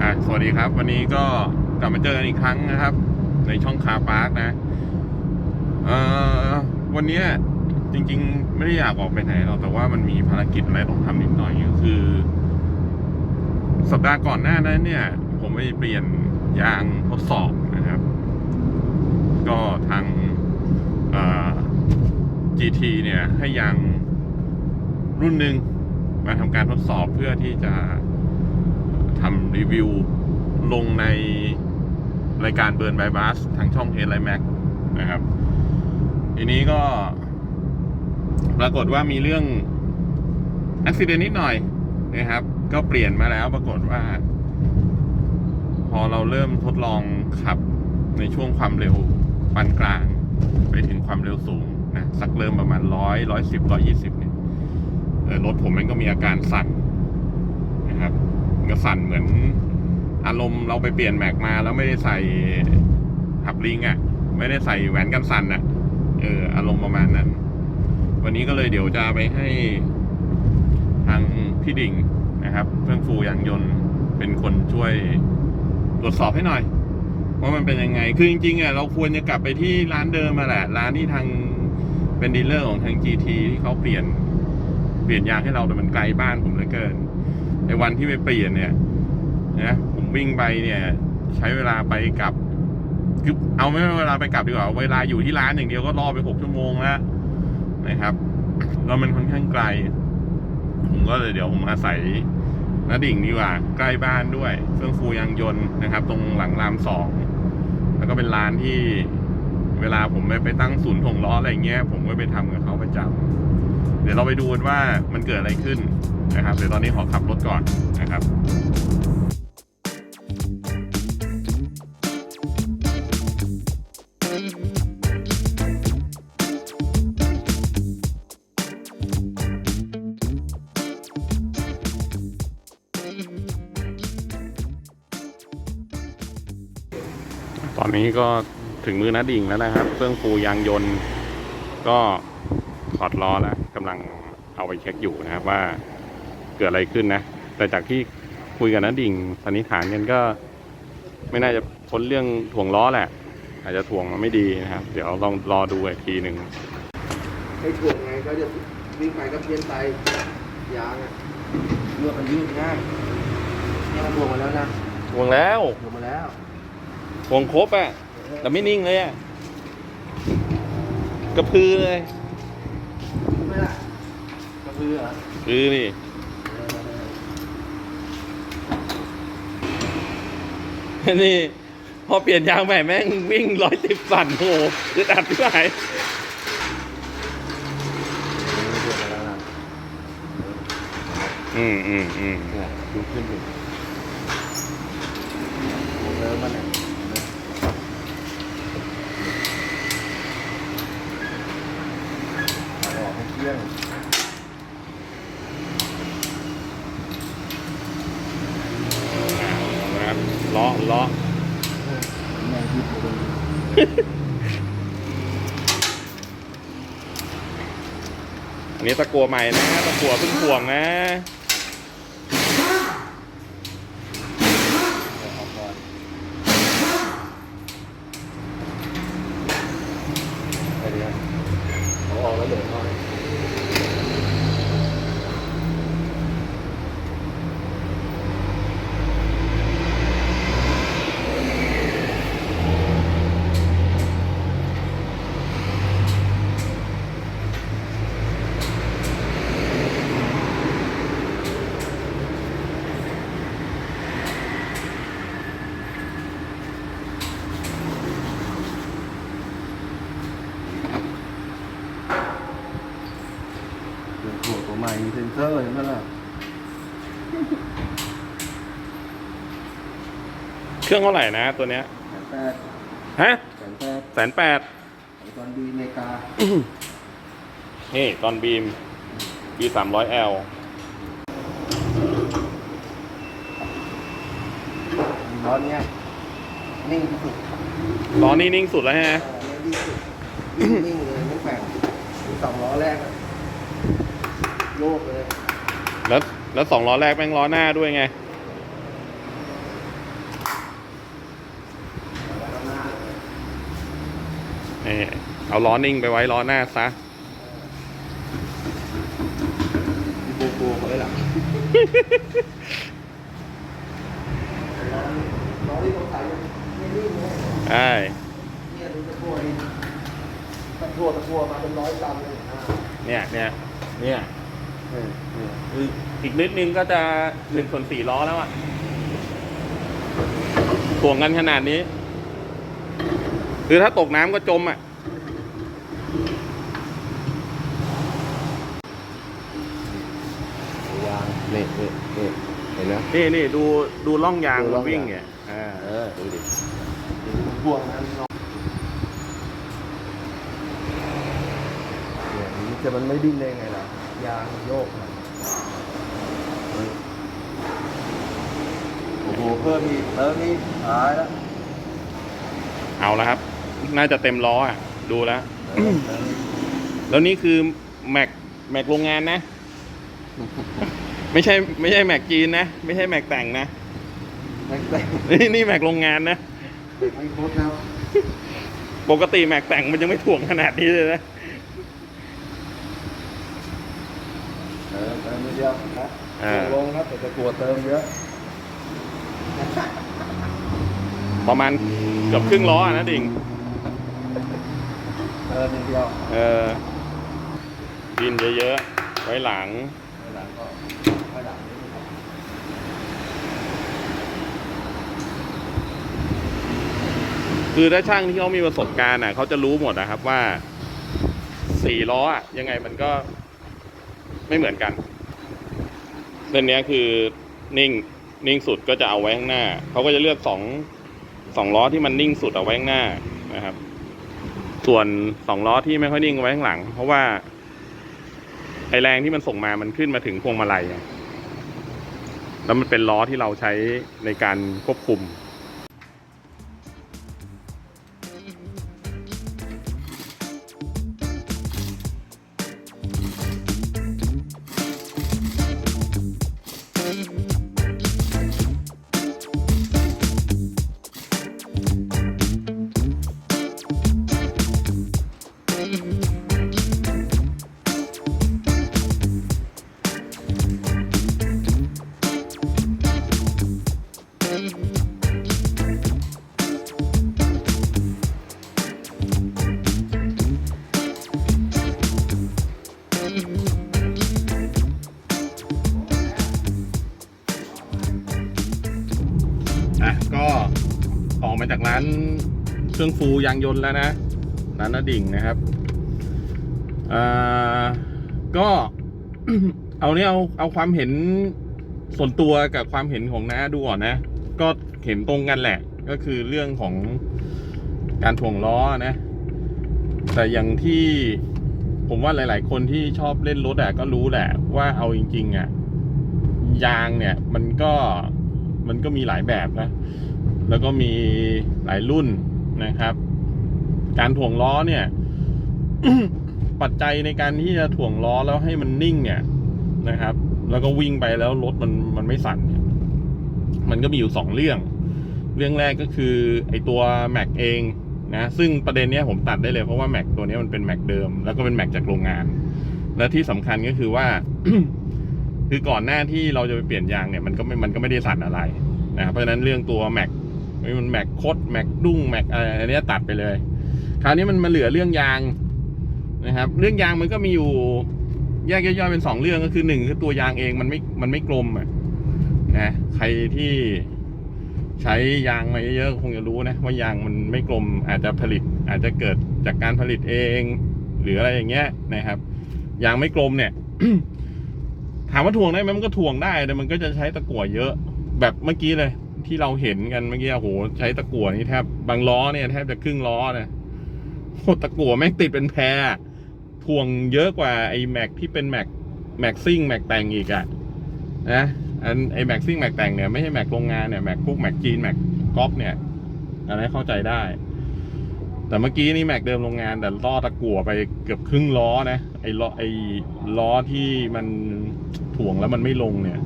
อะสวัสดีครับ วันนี้ก็กลับมาเจอกันอีกครั้งนะครับ ในช่องคาปาร์กนะเอ่อวันนี้จริง ๆ ไม่ได้อยากออกไปไหนหรอกแต่ว่ามันมีภารกิจอะไรต้องทำนิดหน่อยก็คือ สัปดาห์ก่อนหน้านั้นเนี่ย ผมไปเปลี่ยนยางทดสอบนะครับ ก็ทางเอ่อ GT เนี่ยให้ยางรุ่นหนึ่งมาทำการทดสอบเพื่อที่จะ ทำรีวิวลงในรายการเบิร์นบบัสทางช่องเฮดไลแม็กนะครับ ทีนี้ก็ ปรากฏว่ามีเรื่องอุบิเหตุนิดหน่อยนะครับ ก็เปลี่ยนมาแล้วปรากฏว่า พอเราเริ่มทดลองขับในช่วงความเร็วปานกลาง ไปถึงความเร็วสูงนะสักเริ่มประมาณร้อยร้อยสิบร้อยี่สิบเนี่ยรถผมมันก็มีอาการสั่นนะครับ มันสั่นเหมือนอารมณ์เราไปเปลี่ยนแม็กมา แล้วไม่ได้ใส่หับลิงอะ่ะ ไม่ได้ใส่แหวนกันสั่นอะ่ะ เออ อารมณ์ประมาณนั้น วันนี้ก็เลยเดี๋ยวจะไปให้ทางพี่ดิ่งนะครับเพื่องฟูยางยนต์เป็นคนช่วยตรวจสอบให้หน่อยว่ามันเป็นยังไง คือจริงๆอะเราควรจะกลับไปที่ร้านเดิมมาแหละ ร้านที่ทางเป็นดีลเลอร์ของทาง GT ที่เขาเปลี่ยน เปลี่ยนยางให้เราแต่มันไกลบ้านผมเหลือเกิน ในวันที่ไปเปลี่ยนเนี่ยนะผมวิ่งไปเนี่ย ใช้เวลาไปกลับคือเอาไม่เวลาไปกลับดีกว่าเวลาอยู่ที่ร้านอย่างเดียวก็รอไปหกชั่วโมงแล้วนะครับแล้วมันค่อนข้างไกล ผมก็เลยเดี๋ยวผมอาศัยนาดิ่งดีกว่า ใกล้บ้านด้วยเครื่องฟูยางยนต์นะครับ ตรงหลังรามสองแล้วก็เป็นร้านที่เวลาผมไปไปตั้งศูนย์ถงล้ออะไรเงี้ย ผมก็ไปทำกับเขาประจำเดี๋ยวเราไปดูกันว่ามันเกิดอะไรขึ้น นะครับเดี๋ยวตอนนี้ขอขับรถก่อนนะครับตอนนี้ก็ถึงมือนัดดิ่งแล้วนะครับ เครื่องฟูยางยนต์ก็ถอดล้อแล้วกำลังเอาไปเช็คอยู่นะครับว่า เกิดอะไรขึ้นนะ แต่จากที่คุยกับนัดดิ่งสันนิษฐานกันก็ ไม่น่าจะพ้นเรื่องถ่วงล้อแหละ อาจจะถ่วงมาไม่ดีนะครับ เดี๋ยวลองรอดูอีกทีหนึ่งให้ถ่วงไงก็จะวิ่งไปก็เพี้ยนไปยางอะเลือกมันยืดง่ายเนี่ยมันถ่วงมาแล้วนะถ่วงแล้วถ่วงมาแล้วถ่วงครบอะแต่ไม่นิ่งเลยอะกระพือเลยไม่ล่ะกระพือเหรอคือนี่ นี่ พอเปลี่ยนยางใหม่แม่งวิ่งร้อยสิบสั่นโอ้โหอึดอัดที่ไหนถ่วงมาแล้วนะอืมอืมอืมเนี่ยดูขึ้นดิถ่วงเริ่มมันเนี่ยเอาออกให้เที่ยง นะครับล้อล้อ แม่ยืดไปเลย อันนี้ตะกัวใหม่นะตะกัวเพิ่งพวงนะ เอาออกก่อนไปดีครับเอาออกแล้วเหลือน้อย เป็นถั่วตัวให ม่มีเซนเซอร์เห็นไหมล่ะ เครื่องเท่าไหร่นะตัวเนี้ย แสนแปดฮะแสนแปดแสนแปดของตอนดีอเมริกานี่ตอนบีมบีสามร้อยแอลร้อนเนี้ยนิ่งที่สุดตอนนี้นิ่งสุดแล้วฮะ เออเนี่ยดีที่สุดนิ่งเลยไม่แฝงสองล้อแรกอะ โลกเลย แล้วแล้วสองล้อแรกแม่งล้อหน้าด้วยไง นี่เอาล้อนิ่งไปไว้ล้อหน้าซะมีโบโบเขาเลยหลังล้อที่ตรงใส่ไใช่เนี่ยดูตะกั่วนี่ตะกั่วตะกั่วมาเป็นร้อยตันเลยเนี่ยเนี่ยเนี่ย ออีกนิดนึงก็จะหนึ่งส่วนสี่ล้อแล้วอะถ่วงกันขนาดนี้ คือถ้าตกน้ำก็จมอะยางนี่นี่นี่เห็นไหม นี่นี่ดูดูล่องยางดูร่มัอนงวิ่งยาง เนี่ยอ่าเออดูดิพวกนั้นเนาะเนี่ยมันจะมันไม่ดิ้นได้ไงล่ะ ยางโยกนะเฮ้ยโอ้โหเพิ่มอีกเติมอีกตายแล้วเอาแล้วครับ น่าจะเต็มล้ออะดูแล้วเออเติมอีกแล้วนี่คือแม็กแม็กโรงงานนะ ไม่ใช่ไม่ใช่แม็กจีนนะ ไม่ใช่แม็กแต่งนะ ไม่แต่งนี่นี่แม็กโรงงานนะ ไม่ครบแล้ว ปกติแม็กแต่งมันยังไม่ถ่วงขนาดนี้เลยนะ เออ เติมนิดเดียวนะอ่า ลงครับแต่จะกลัวเติมเยอะประมาณเกือบครึ่งล้ออะนะดิ่ง เติมนิดเดียวเออดินเยอะๆ ไว้หลังหลังก็ค่อยดับนิดนึงครับคือถ้าช่างที่เขามีประสบการณ์อะเขาจะรู้หมดนะครับว่าสี่ล้ออะยังไงมันก็ไม่เหมือนกัน เส้นนี้คือนิ่งนิ่งสุดก็จะเอาไว้ข้างหน้า เขาก็จะเลือกสองสองล้อที่มันนิ่งสุดเอาไว้ข้างหน้านะครับ ส่วนสองล้อที่ไม่ค่อยนิ่งเอาไว้ข้างหลัง เพราะว่าไอแรงที่มันส่งมามันขึ้นมาถึงพวงมาลัยแล้วมันเป็นล้อที่เราใช้ในการควบคุม มาจากร้านเครื่องฟูยางยนต์แล้วนะร้านนดิ่งนะครับอ่าก็เอาเนี่ยเอาเอาความเห็นส่วนตัวกับความเห็นของน้าดูก่อนนะ ก็เห็นตรงกันแหละ ก็คือเรื่องของการถ่วงล้อนะ แต่อย่างที่ผมว่าหลาย ๆ คนที่ชอบเล่นรถอะก็รู้แหละว่าเอาจริง ๆอะยางเนี่ย มันก็มันก็มีหลายแบบนะ แล้วก็มีหลายรุ่นนะครับ การถ่วงล้อเนี่ย ปัจจัยในการที่จะถ่วงล้อแล้วให้มันนิ่งเนี่ยนะครับ แล้วก็วิ่งไปแล้วรถมันมันไม่สั่นเนี่ยมันก็มีอยู่สองเรื่อง เรื่องแรกก็คือไอตัวแม็กเองนะซึ่งประเด็นเนี้ยผมตัดได้เลยเพราะว่าแม็กตัวนี้มันเป็นแม็กเดิม แล้วก็เป็นแม็กจากโรงงาน และที่สำคัญก็คือว่า คือก่อนหน้าที่เราจะไปเปลี่ยนยางเนี่ยมันก็ไม่มันก็ไม่ได้สั่นอะไรนะครับเพราะฉะนั้นเรื่องตัวแม็ก มันแม็กคดแม็กดุ้งแม็กอะไรอันเนี้ยตัดไปเลย คราวนี้มันมาเหลือเรื่องยางนะครับ เรื่องยางมันก็มีอยู่แยกย่อยๆเป็นสองเรื่องก็คือหนึ่งคือตัวยางเองมันไม่มันไม่กลมอะนะใครที่ใช้ยางมาเยอะๆคงจะรู้นะว่ายางมันไม่กลมอาจจะผลิตอาจจะเกิดจากการผลิตเอง หรืออะไรอย่างเงี้ยนะครับยางไม่กลมเนี่ย ถามว่าถ่วงได้ไหมมันก็ถ่วงได้แต่มันก็จะใช้ตะกั่วเยอะ แบบเมื่อกี้เลย ที่เราเห็นกันเมื่อกี้โอ้โหใช้ตะกั่วนี่แทบบางล้อเนี่ยแทบจะครึ่งล้อเนี่ยโคตะกั่วแม่งติดเป็นแพรถ่วงเยอะกว่าไอ้แม็กที่เป็นแม็กแม็กซิ่งแม็กแต่งอีกอะนะอันไอ้แม็กซิ่งแม็กแต่งเนี่ยไม่ใช่แม็กโรงงานเนี่ยแม็กพวกแม็กจีนแม็กก๊อปเนี่ยอันนี้เข้าใจได้ แต่เมื่อกี้นี่แม็กเดิมโรงงาน แต่ล่อตะกั่วไปเกือบครึ่งล้อนะไอ้ล้อไอ้ล้อที่มันถ่วงแล้วมันไม่ลงเนี่ย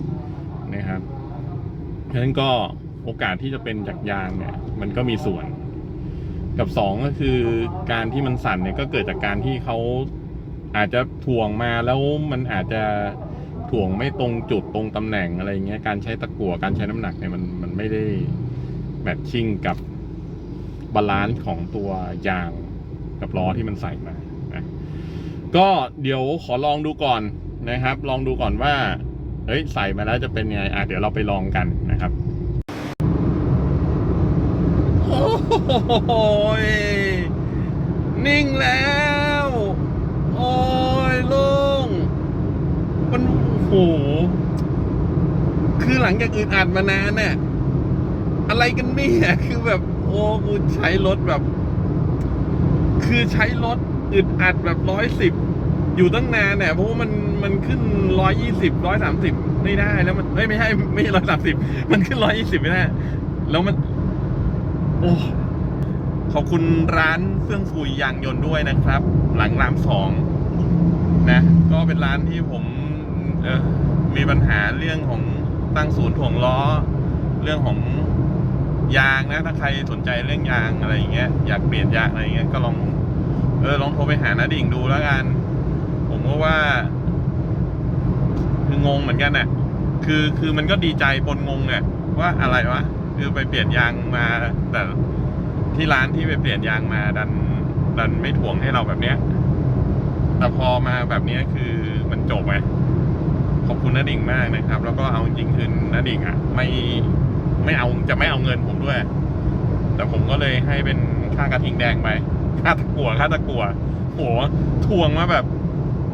นะครับฉะนั้นก็ อกาสที่จะเป็นจากยางเนี่ย มันก็มีส่วน กับสองก็คือการที่มันสั่นเนี่ยก็เกิดจากการที่เขาอาจจะถ่วงมาแล้วมันอาจจะถ่วงไม่ตรงจุดตรงตำแหน่งอะไรเงี้ยการใช้ตะกั่วการใช้น้ำหนักเนี่ยมันมันไม่ได้แมทชิ่งกับบาลานซ์ของตัวยางกับล้อที่มันใส่มานะก็เดี๋ยวขอลองดูก่อนนะครับ ลองดูก่อนว่าเฮ้ยใส่มาแล้วจะเป็นไงอะเดี๋ยวเราไปลองกันนะครับ โอ้ยนิ่งแล้ว โอ้ยโลุงมันโอ้โห คือหลังจากอึดอัดมานานเนี่ยอะไรกันเนี่ยคือแบบ โอ้กูใช้รถแบบ คือใช้รถอึดอัดแบบร้อยสิบอยู่ตั้งนานเนี่ยเพราะว่ามันมันขึ้นร้อยยี่สิบร้อยสามสิบไม่ได้แล้วมันเอ้ยไม่ใช่ไม่ใช่ร้อยสามสิบมันขึ้นร้อยยี่สิบไม่ได้แล้วมัน โอ้ ขอบคุณร้านเฟื่องฟูยยางยนต์ด้วยนะครับ หลังรามสองนะก็เป็นร้านที่ผมมีปัญหาเรื่องของตั้งศูนย์ถ่วงล้อ เรื่องของยางนะถ้าใครสนใจเรื่องยางอะไรอย่างเงี้ยอยากเปลี่ยนยางอะไรอย่างเงี้ยก็ลองเออลองโทรไปหานาดิ่งดูแล้วกัน ผมก็ว่า คืองงเหมือนกันน่ะคือคือมันก็ดีใจปนงงเนี่ยว่าอะไรวะคือไปเปลี่ยนยางมาแต่ ที่ร้านที่ไปเปลี่ยนยางมาดันดันไม่ถ่วงให้เราแบบเนี้ย แต่พอมาแบบนี้คือมันจบไงขอบคุณนาดิ่งมากนะครับ แล้วก็เอาจริงคือนาดิ่งอะ ไม่ไม่เอาจะไม่เอาเงินผมด้วย แต่ผมก็เลยให้เป็นค่ากระทิงแดงไปค่าตะกั่วค่าตะกั่วโหถ่วงมาแบบ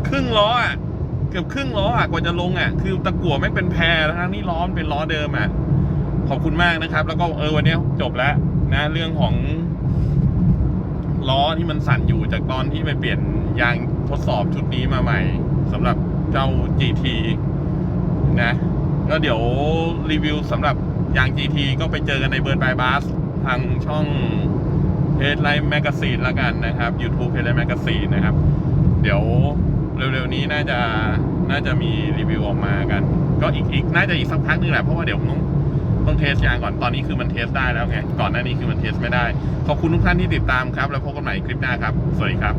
ครึ่งล้ออะเกือบครึ่งล้ออะกว่าจะลงอะ คือตะกั่วไม่เป็นแพรทั้งที่ล้อมเป็นล้อเดิมอะขอบคุณมากนะครับ แล้วก็เออวันนี้จบแล้ว นะเรื่องของล้อที่มันสั่นอยู่จากตอนที่ไปเปลี่ยนยางทดสอบชุดนี้มาใหม่สำหรับเจ้า GT นะก็เดี๋ยวรีวิวสำหรับยาง GT ก็ไปเจอกันในเบิร์นบายบาสทางช่อง Headline Magazine แล้วกันนะครับ YouTube Headline Magazine นะครับ เดี๋ยวเร็วๆนี้น่าจะน่าจะมีรีวิวออกมากัน ก็อีกอีกน่าจะอีกสักพักนึงแหละเพราะว่าเดี๋ยวผมต้อง ต้องเทสยางก่อนตอนนี้คือมันเทสได้แล้วไงก่อนหน้านี้คือมันเทสไม่ได้ขอบคุณทุกท่านที่ติดตามครับ แล้วพบกันใหม่คลิปหน้าครับ สวัสดีครับ